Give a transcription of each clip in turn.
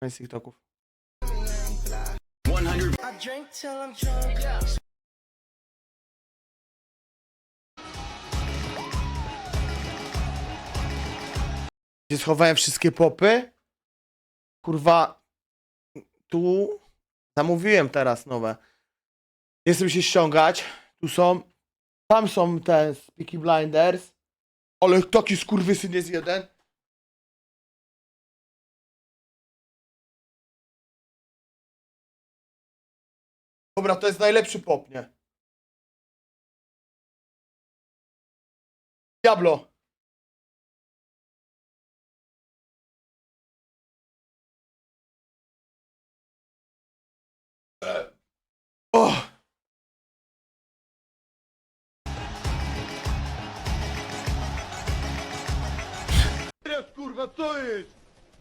Koniec TikToków. I drink till I'm drunk. Gdzie schowałem wszystkie popy? Kurwa. Tu. Zamówiłem teraz nowe. Chcę się ściągać. Tu są. Tam są te Peaky Blinders. Ale taki skurwysyn jest jeden. Dobra, to jest najlepszy pop, nie? Diablo. Oh. Teraz kurwa, co jest?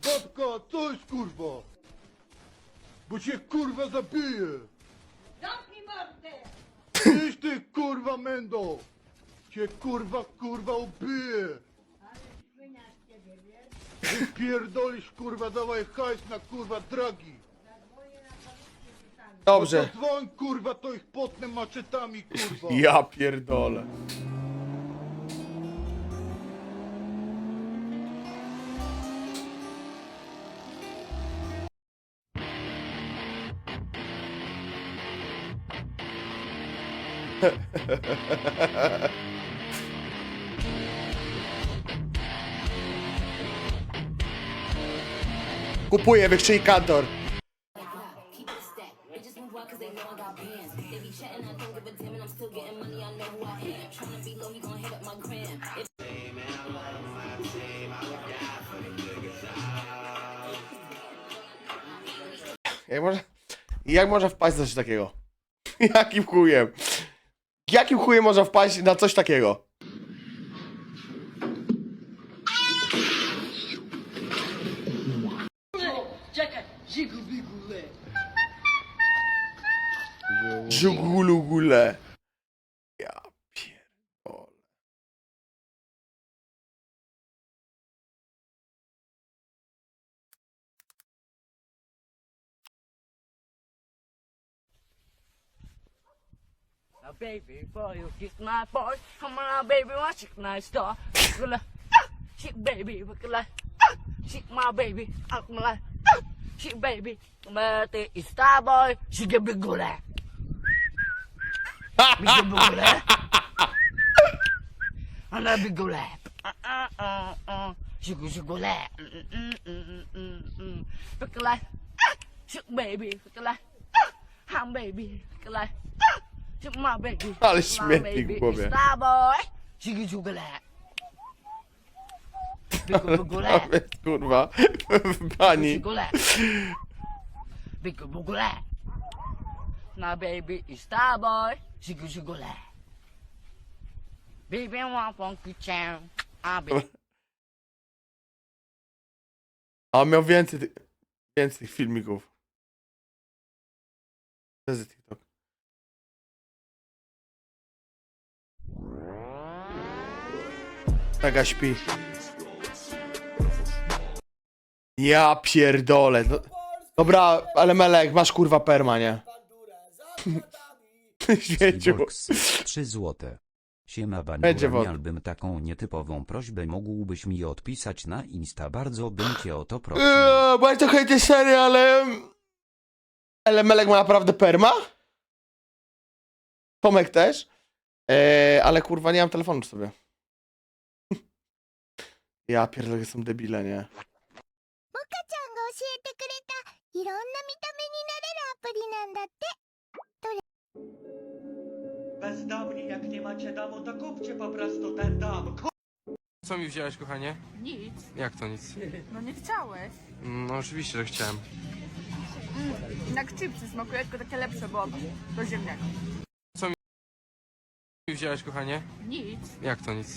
Babka, co jest kurwa? Bo cię kurwa zabiję! Ty kurwa mendo! Cię kurwa kurwa ubiję! Wypierdolisz kurwa, dawaj hajs na kurwa dragi! Dobrze. To dzwoń kurwa, to ich potnę maczetami kurwa! Ja pierdolę. My gram. If Jak można, jak można wpaść coś takiego? Jakim chujem? Jakim chujem można wpaść na coś takiego? Czekaj, zigu bigu le. Żugulugule. baby, for you kiss my boy. Come on, baby, want shake my star. Shake baby, we can like shake my baby. I'm like shake baby, but it's star boy. She give me good like. And I be go laugh. Uh uh uh uh. She go she go laugh. Mm mm mm mm. Look like, shoot baby. Look like, baby. Ale śmietnik w głowie. Nawet, kurwa, w bani. Now, baby, it's Starboy. Chico chocolate. Baby, want funky jam. A on miał więcej, więcej filmików. Jest TikTok. Taka śpi. Ja pierdolę. No. Dobra, ale Melek, masz kurwa perma, nie? Śmieciu. Box 3 złote. Siema Będzie Baniura, wod- miałbym taką nietypową prośbę, mógłbyś mi odpisać na Insta, bardzo bym cię o to prosił. Eee, bardzo chętnie sery, ale... Ale Melek ma naprawdę perma? Tomek też? Eee, ale kurwa nie mam telefonu przy sobie. Ja pierdolę, są debile, nie? ちゃんが教えてくれたいろんな見た目になれるアプリなんだって Bezdomni, jak nie macie domu, to kupcie po prostu ten dom. Co mi wziąłeś, kochanie? Nic, Jak to nic? no nie chciałeś. No oczywiście, że chciałem. Jak chipsy smakuje, tylko takie lepsze, bo do ziemniaka. Mi wziąłeś, kochanie? Nic, Jak to nic?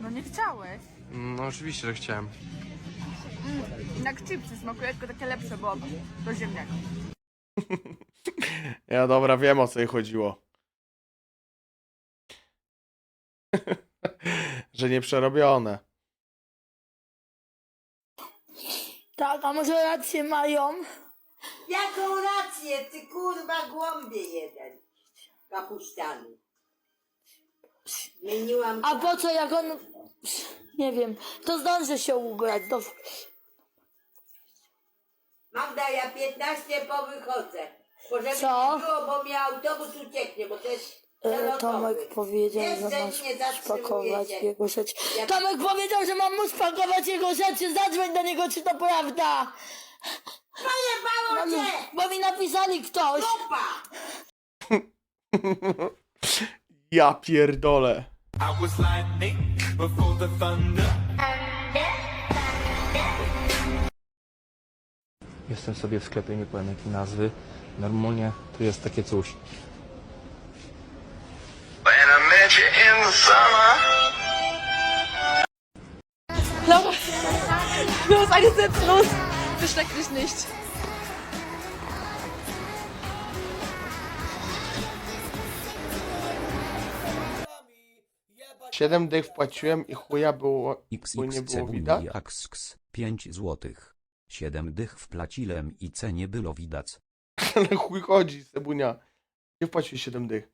no nie chciałeś. No oczywiście, że chciałem. Jak chipsy smakuje, tylko takie lepsze, bo do ziemniaka. Ja dobra, wiem o co jej chodziło. Że nie przerobione. Tak, a może rację mają? Jaką rację, ty kurwa głąbie jeden. Kapuściany. Zmieniłam A po co jak on... Nie wiem, to zdążę się ubrać. Do... Magda, ja 15 po wychodzę. Bo żeby Co? nie było, bo mi autobus ucieknie, bo to jest E. Tomek powiedział, że masz nie zatrzymujecie. spakować jego rzeczy. Ja- Tomek powiedział, że mam mu spakować jego rzeczy. Zadzwoń do niego, czy to prawda. Pojebało No, cię! bo mi napisali ktoś. Dupa! Ja pierdolę. Jestem sobie w sklepie, nie powiem jakiej nazwy. Normalnie tu jest takie coś. Los, eine Sitz, los! Versteck dich nicht. Siedem dych wpłaciłem i chuja było, chuj nie było widać. aks 5 złotych. 7 dych wpłaciłem i ce nie było widać. Ale chuj chodzi, Sebunia. Nie wpłaciłeś 7 dych.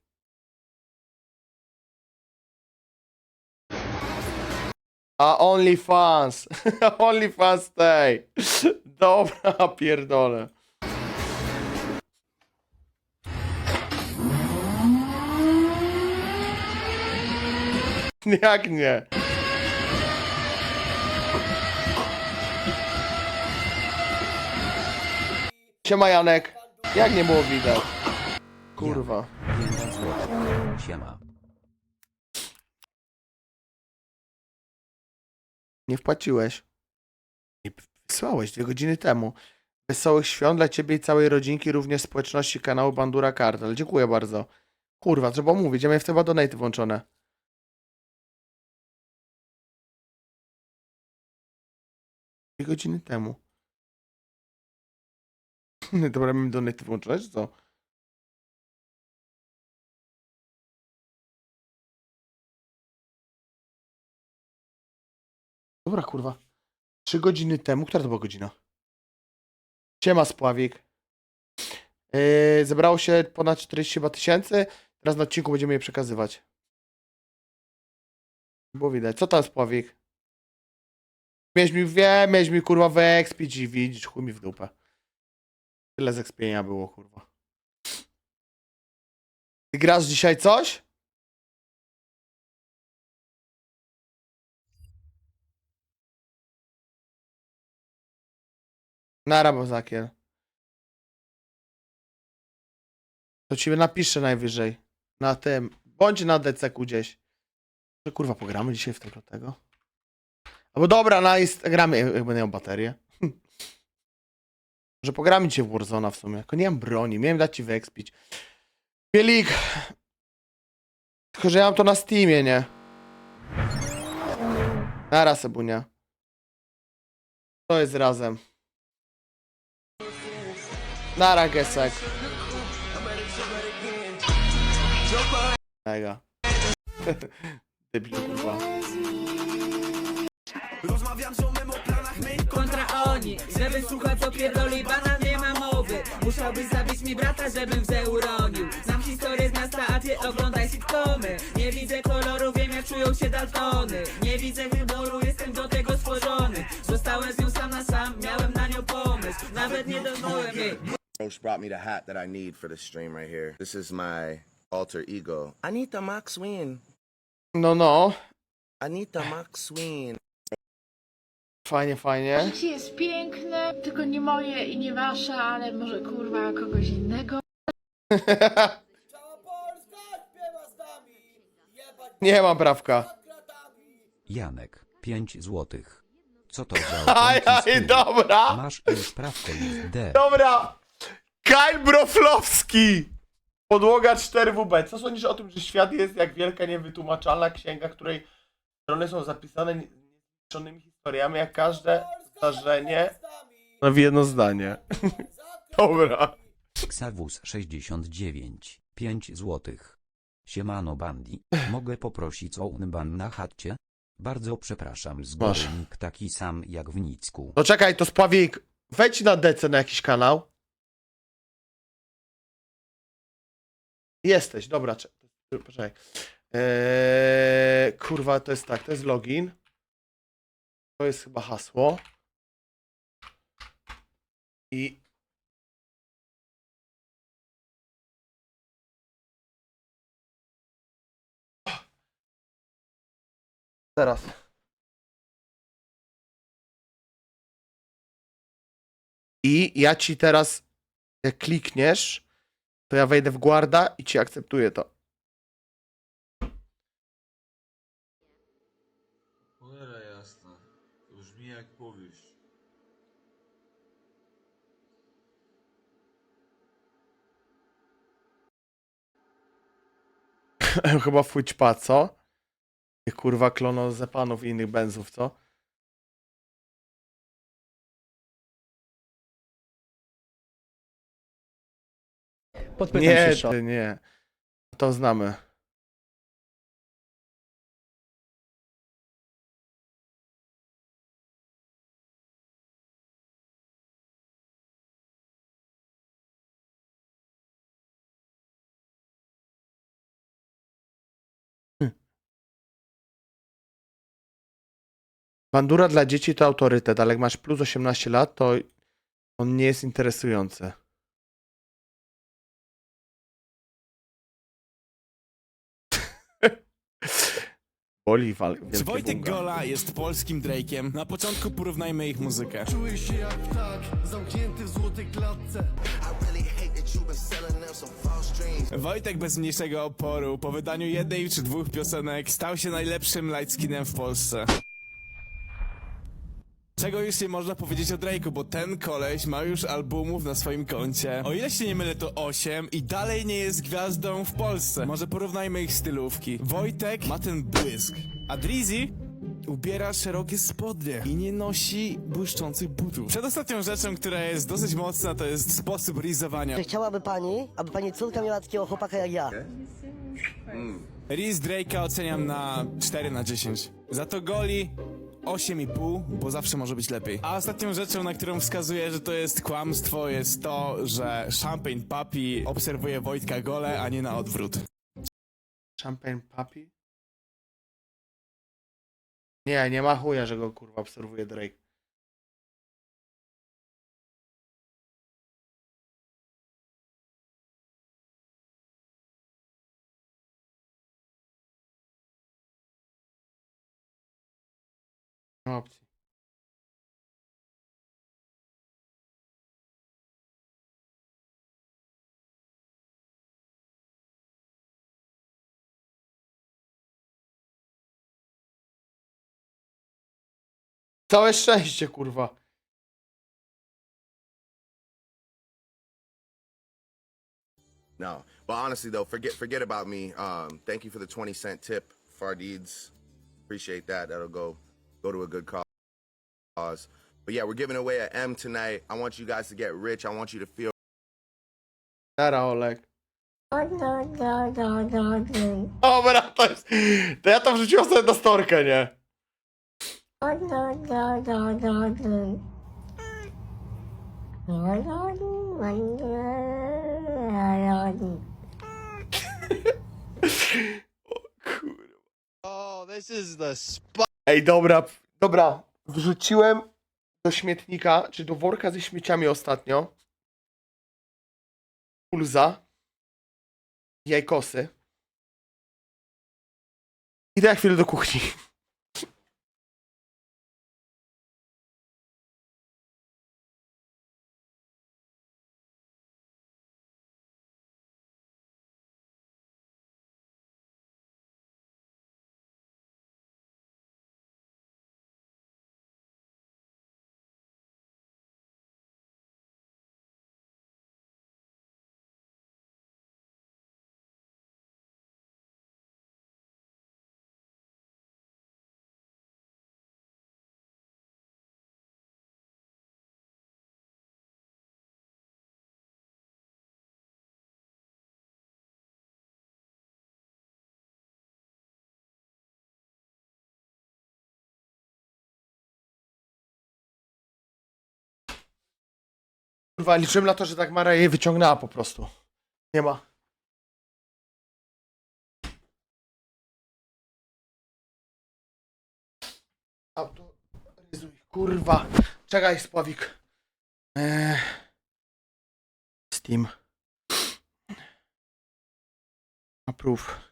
A OnlyFans. OnlyFans stay. Dobra, pierdolę. Jak nie? Siema Janek. Jak nie było widać? Kurwa. 5 złotych. Siema. Nie wpłaciłeś. Nie wysłałeś dwie godziny temu. Wesołych świąt dla ciebie i całej rodzinki, również społeczności kanału Bandura Kartel. Dziękuję bardzo. Kurwa, trzeba mówić, ja miałem w te donate włączone. Godziny temu. Dobra, mam donate włączone, czy co? Dobra, kurwa. Trzy godziny temu, która to była godzina? Siema, Spławik. Yy, zebrało się ponad 40 chyba tysięcy. Teraz na odcinku będziemy je przekazywać. Było widać. Co tam, Spławik? Miałeś mi, wiem, miałeś mi kurwa wyekspić i widzisz, chuj mi w dupę. Tyle z ekspienia było, kurwa. Ty grasz dzisiaj coś? Nara, Bozakier. To ci napiszę najwyżej. Na tym. Bądź na DCQ gdzieś. Że kurwa, pogramy dzisiaj w tego tego. Albo dobra, na Instagramie, jak będę miał baterię. Że pogramy dzisiaj w Warzona w sumie. Tylko nie mam broni, miałem dać ci wyekspić. Bielik. Tylko, że ja mam to na Steamie, nie? Nara, Sebunia. To jest razem. Nara, Gesek. Mega. Debilu, kurwa. Kontra oni Żeby słuchać co pierdoli banan nie ma mowy Musiałbyś zabić mi brata, żebym wze uronił Znam historię z miasta, a ty oglądaj sitcomy Nie widzę kolorów, wiem jak czują się daltony Nie widzę wyboru, jestem do tego stworzony Zostałem z nią sam na sam, miałem na nią pomysł Nawet nie doznałem jej Roach brought me the hat that I need for this stream right here. This is my alter ego. I need the Max Win. No, no. I need the Max Win. Fajnie, fajnie. Życie jest piękne, tylko nie moje i nie wasze, ale może kurwa kogoś innego. Nie mam prawka. Janek 5 złotych. Co to za Aj, okrągły aj, stół? dobra. Masz już prawkę jest D. Dobra. Kyle Broflowski. Podłoga 4WB. Co sądzisz o tym, że świat jest jak wielka niewytłumaczalna księga, której strony są zapisane niezliczonymi historiami, jak każde zdarzenie? W jedno zdanie. Dobra. Xavus 69. 5 złotych. Siemano Bandi. Mogę poprosić o unban na chatcie? Bardzo przepraszam z góry Masz. nick taki sam jak w Nicku. No czekaj, to Spławik, wejdź na DC na jakiś kanał. Jesteś, dobra, cze- poczekaj. Eee, kurwa, to jest tak, to jest login. To jest chyba hasło. I... Teraz. I ja ci teraz, jak klikniesz, to ja wejdę w guarda i ci akceptuję to. Chyba fućpa, co? Tych kurwa klonozepanów i innych benzów, co? Podpytam Nie, się, Szo. ty nie. To znamy. Bandura dla dzieci to autorytet, ale jak masz plus 18 lat, to on nie jest interesujący. Boli wal. Wojtek bunga. Gola jest polskim Drake'iem? Na początku porównajmy ich muzykę. Czuję się jak ptak, zamknięty w złotej klatce. Wojtek bez mniejszego oporu po wydaniu jednej czy dwóch piosenek stał się najlepszym lightskinem w Polsce. Czego już nie można powiedzieć o Drake'u, bo ten koleś ma już albumów na swoim koncie. O ile się nie mylę to 8 i dalej nie jest gwiazdą w Polsce. Może porównajmy ich stylówki. Wojtek ma ten błysk, a Drizzy ubiera szerokie spodnie i nie nosi błyszczących butów. Przedostatnią rzeczą, która jest dosyć mocna, to jest sposób rizowania. Chciałaby pani, aby pani córka miała takiego chłopaka jak ja. Riz Drake'a oceniam na 4 na 10. Za to Goli 8,5, bo zawsze może być lepiej. A ostatnią rzeczą, na którą wskazuję, że to jest kłamstwo, jest to, że Champagne Papi obserwuje Wojtka Gole, a nie na odwrót. Champagne Papi? Nie, nie ma chuja, że go kurwa obserwuje Drake. Opcji. Całe szczęście, kurwa. No, but honestly though, forget forget about me. Um, thank you for the twenty cent tip, Fardeeds. Appreciate that. That'll go go to a good cause. But yeah, we're giving away a M tonight. I want you guys to get rich. I want you to feel Tara, Olek. Dobra, to jest... To ja to wrzuciłem sobie na storkę, nie? Ej, dobra, dobra. Wrzuciłem do śmietnika, czy do worka ze śmieciami ostatnio. Pulza. Jajkosy. Idę na chwilę do kuchni. Kurwa, liczyłem na to, że tak Mara jej wyciągnęła po prostu. Nie ma. Autoryzuj. Kurwa. Czekaj, spławik. Eee. Steam. Approve.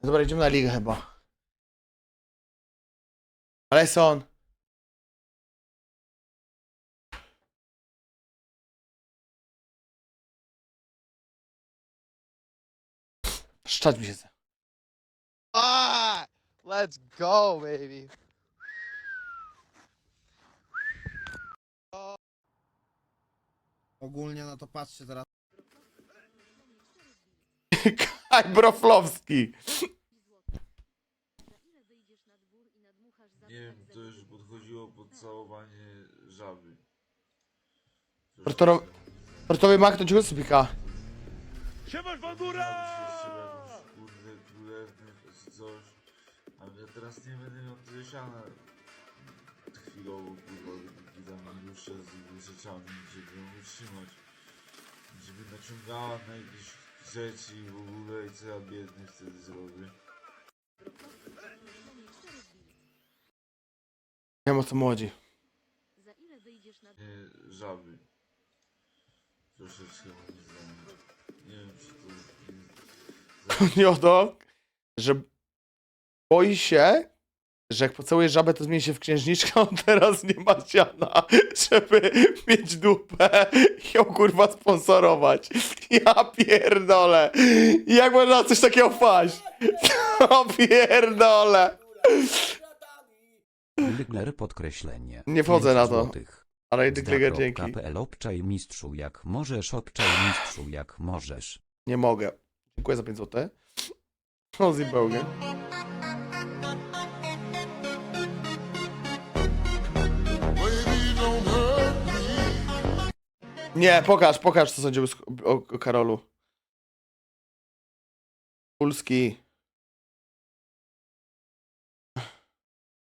Dobra, idziemy na ligę chyba. Aleson. Szczać mi się chce. Ah! Let's go, baby. Ogólnie na to patrzcie teraz. Kaj Broflowski. Nie wiem, to już podchodziło pod całowanie żaby. Tortoro- Tortowy mak to cicho spika. Siemasz bandura! Teraz nie będę miał tyle siana. Chwilowo, kurwa, tam dłuższe z rzeczami, żeby ją utrzymać. Żeby naciągała na jakieś rzeczy i w ogóle i co ja biedny wtedy zrobię. Nie o co mu chodzi. Nie, żaby. Troszeczkę moim zdaniem. Nie wiem, czy to... Nie o to, że boi się, że jak pocałuje żabę, to zmieni się w księżniczkę, on teraz nie ma siana, żeby mieć dupę i ją kurwa sponsorować. Ja pierdolę. Jak można na coś takiego wpaść? O pierdolę. Lygler podkreślenie. Nie wchodzę na to. Ale i dzięki. Obczaj mistrzu jak możesz, obczaj mistrzu jak możesz. Nie mogę. Dziękuję za 5 zł. Ozzy Bogan. Nie, pokaż, pokaż co sądzimy o, o Karolu. Pulski.